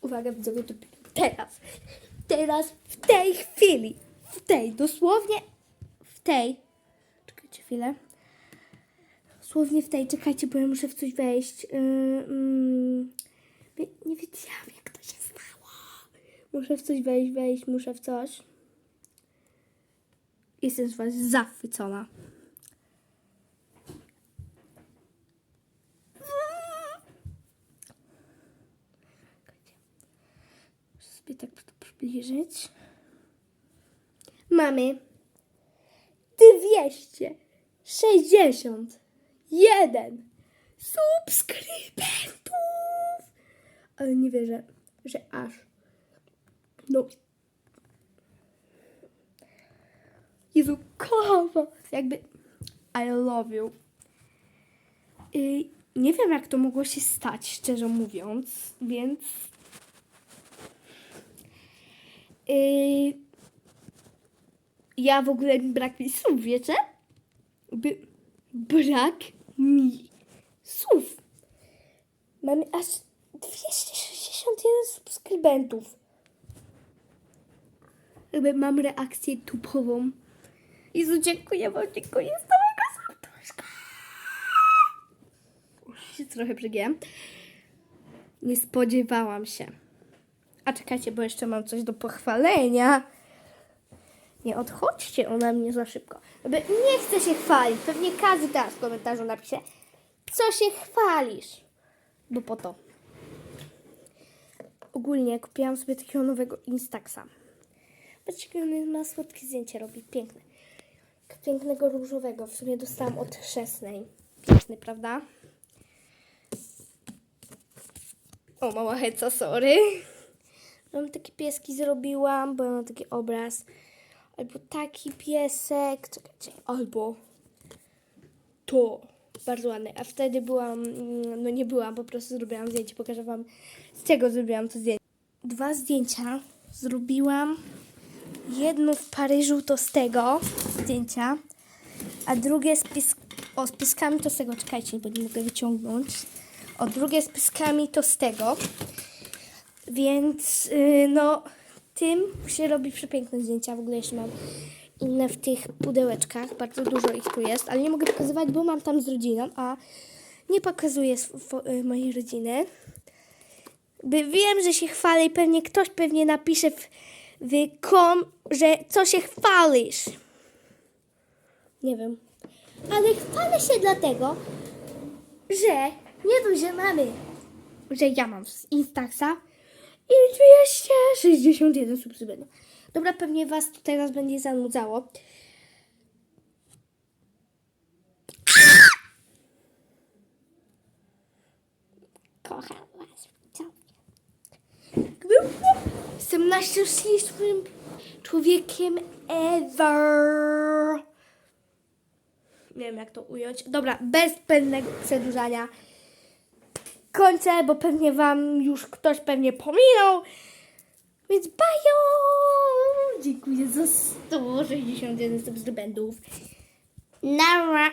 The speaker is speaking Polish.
Uwaga, widzowie, to teraz. Teraz, w tej chwili. W tej, dosłownie w tej. Czekajcie chwilę. Dosłownie w tej, czekajcie, bo ja muszę w coś wejść. Yy, nie, nie wiedziałam, jak to się stało. Muszę w coś wejść, wejść, muszę w coś. Jestem z was zachwycona. Muszę sobie tak przybliżyć. Mamy 261 subskrybentów. Ale nie wierzę, że aż. No. Jezu, kocham. Jakby I love you. Y, nie wiem, jak to mogło się stać, szczerze mówiąc, więc ja w ogóle brak mi słów, wiecie? By, brak mi słów. Mamy aż 261 subskrybentów. Jakby mam reakcję tubową. Jezu, dziękuję wam, dziękuję z całego serduszka. Się trochę przegięłam. Nie spodziewałam się. A czekajcie, bo jeszcze mam coś do pochwalenia. Nie odchodźcie ode mnie za szybko. Nie chcę się chwalić. Pewnie każdy teraz w komentarzu napisze, co się chwalisz. Bo po to. Ogólnie kupiłam sobie takiego nowego Instaxa. Patrzcie, on ma słodkie zdjęcie robi. Piękne. Pięknego różowego. W sumie dostałam od chrzestnej. Piękny, prawda? O, mała heca, sorry. Mam takie pieski zrobiłam, bo mam taki obraz. Albo taki piesek. Czekajcie. Albo to. Bardzo ładne. A wtedy byłam, mm, no nie byłam, po prostu zrobiłam zdjęcie. Pokażę wam, z czego zrobiłam to zdjęcie. Dwa zdjęcia zrobiłam. Jedno w Paryżu to z tego zdjęcia, a drugie z, pies- o, z pieskami to z tego. Czekajcie, bo nie mogę wyciągnąć. O, drugie z pieskami to z tego. Więc yy, no, tym się robi przepiękne zdjęcia. W ogóle jeszcze mam inne w tych pudełeczkach. Bardzo dużo ich tu jest, ale nie mogę pokazywać, bo mam tam z rodziną, a nie pokazuję y, mojej rodziny. By wiem, że się chwalę i pewnie ktoś pewnie napisze w, w kom, że co się chwalisz. Nie wiem. Ale chwalę się dlatego, że nie dość, że mamy, że ja mam z Instaxa i 261 subskrybentów. Dobra, pewnie was to teraz będzie zanudzało. Kocham was. widzowie. Jestem najszczęśliwszym człowiekiem ever. Nie wiem, jak to ująć. Dobra, bez zbędnego przedłużania. Kończę, bo pewnie wam już ktoś pewnie pominął. Więc bajo! Dziękuję za 161 subskrybentów. Nara!